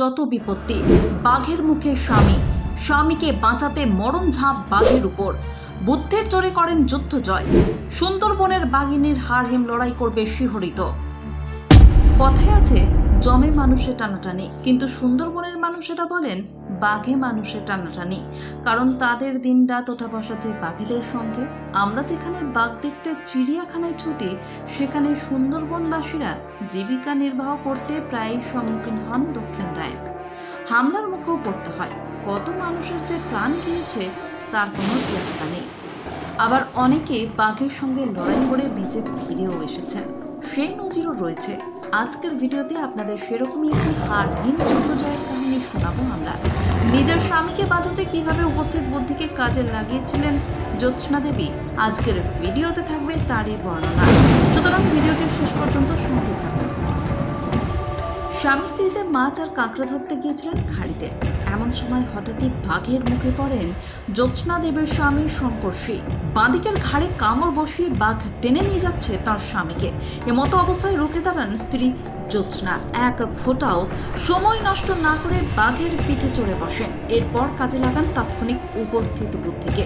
যত বিপত্তি, বাঘের মুখে স্বামী, স্বামীকে বাঁচাতে মরণ ঝাঁপ বাঘের উপর। বুদ্ধের জোরে করেন যুদ্ধ জয় সুন্দরবনের বাঘিনীর হার হিম লড়াই করবে শিহরিত। কথায় আছে, জমে মানুষে টানাটানি, কিন্তু সুন্দরবনের মানুষেরা বলেন বাঘে মানুষের টানাটানি। কারণ তাদের দিন রাত ওঠা বসা যে বাঘেদের সঙ্গে, আমরা যেখানে বাঘ দেখতে চিড়িয়াখানায় ছুটি, সেখানে সুন্দরবনবাসীরা জীবিকা নির্বাহ করতে প্রায়ই সম্মুখীন হন দক্ষিণ রায়। হামলার মুখেও পড়তে হয়। কত মানুষের যে প্রাণ গিয়েছে, তার কোনো ইয়ত্তা নেই। আবার অনেকে বাঘের সঙ্গে লড়াই করে বেঁচে ফিরেও এসেছেন। সেই নজিরও রয়েছে। আজকের ভিডিওতে আপনাদের সেরকমই একটি হারহীন জয়ের কাহিনী শোনাবো আমরা। নিজের স্বামীকে বাঁচাতে কীভাবে উপস্থিত বুদ্ধিকে কাজে লাগিয়েছিলেন জ্যোৎস্না দেবী, আজকের ভিডিওতে থাকবে তারই বর্ণনা। সুতরাং ভিডিওটি শেষ পর্যন্ত সঙ্গে থাকুন। স্বামী স্ত্রীতে মাছ আর কাঁকড়া ধরতে গিয়েছিলেন খাড়িতে। এমন সময় হঠাৎই বাঘের মুখে পড়েন জ্যোৎস্না দেবের স্বামী শঙ্কর্ষী বাঁদিকের ঘাড়ে কামড় বসিয়ে বাঘ টেনে নিয়ে যাচ্ছে তার স্বামীকে। এমতো অবস্থায় রুখে দাঁড়ান স্ত্রী জ্যোৎস্না। এক ফোঁটাও সময় নষ্ট না করে বাঘের পিঠে চড়ে বসেন। এরপর কাজে লাগান তাৎক্ষণিক উপস্থিত বুদ্ধিকে।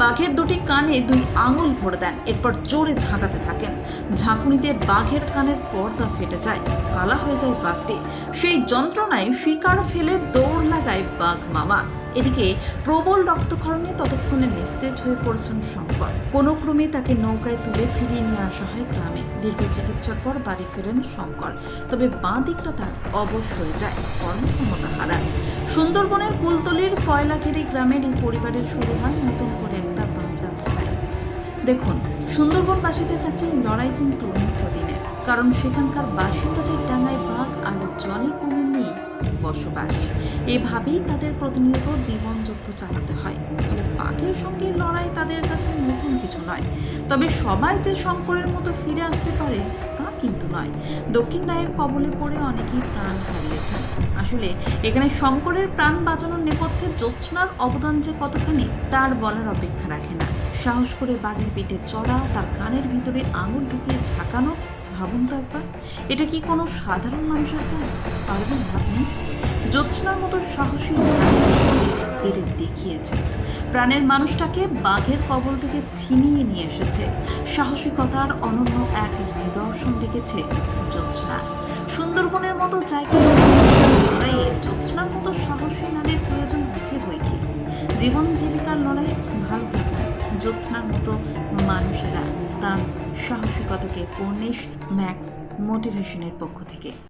বাঘের দুটি কানে দুই আঙুল ভরে দেন, এরপর জোরে ঝাঁকাতে থাকেন। ঝাঁকুনিতে বাঘের কানের পর্দা ফেটে যায়, কালা হয়ে যায় বাঘটি। সেই যন্ত্রণায় শিকার ফেলে দৌড় লাগায় বাঘ মামা। এদিকে প্রবল রক্তক্ষরণে ততক্ষণে নিস্তেজ হয়ে পড়েছেন শঙ্কর। কোনো ক্রমে তাকে নৌকায় তুলে ফিরিয়ে নিয়ে আসা হয় গ্রামে। দীর্ঘ চিকিৎসার পর বাড়ি ফেরেন শঙ্কর। তবে বাঁ দিকটা তার অবশ হয়ে যায় কর্মক্ষমতা হারায় সুন্দরবনের কুলতলির কয়লাঘেরি গ্রামের এই পরিবারের শুরু হয় নতুন করে একটা বাঁচার লড়াই দেখুন, সুন্দরবনবাসীদের কাছে এই লড়াই কিন্তু নিত্যদিনের। কারণ সেখানকার বাসিন্দাদের ডাঙায় বাঘ আর জলে কমে নেই। বসবাস। এভাবেই তাদের প্রতিনিয়ত জীবন যুদ্ধ চালাতে হয়। ফলে বাঘের সঙ্গে লড়াই তাদের কাছে নতুন কিছু নয়। তবে সবাই যে শঙ্করের মতো ফিরে আসতে পারে, তা কিন্তু নয়। দক্ষিণ রায়ের কবলে পড়ে অনেকেই প্রাণ হারিয়েছেন। আসলে এখানে শঙ্করের প্রাণ বাঁচানোর নেপথ্যে জ্যোৎস্নার অবদান যে কতখানি, তার বলার অপেক্ষা রাখে না। সাহস করে বাঘের পেটে চড়া, তার কানের ভিতরে আঙুল ঢুকিয়ে ঝাঁকানো ভাবুন তো একবার, এটা কি কোনো সাধারণ মানুষের কাজ? পারবেন আপনি? জ্যোৎস্নার মতো সাহসী পেরে দেখিয়েছে। প্রাণের মানুষটাকে বাঘের কবল থেকে ছিনিয়ে নিয়ে এসেছে। সাহসিকতার অনন্য এক নিদর্শন রেখেছে জ্যোৎস্না। সুন্দরবনের মতো জায়গায় জ্যোৎস্নার মতো সাহসী নারীর প্রয়োজন আছে বই কি? জীবন জীবিকার ভালো থাকুন জ্যোৎস্নার মতো মানুষেরা। তার সাহসিকতাকে পূর্ণেশ ম্যাক্স মোটিভেশনের পক্ষ থেকে।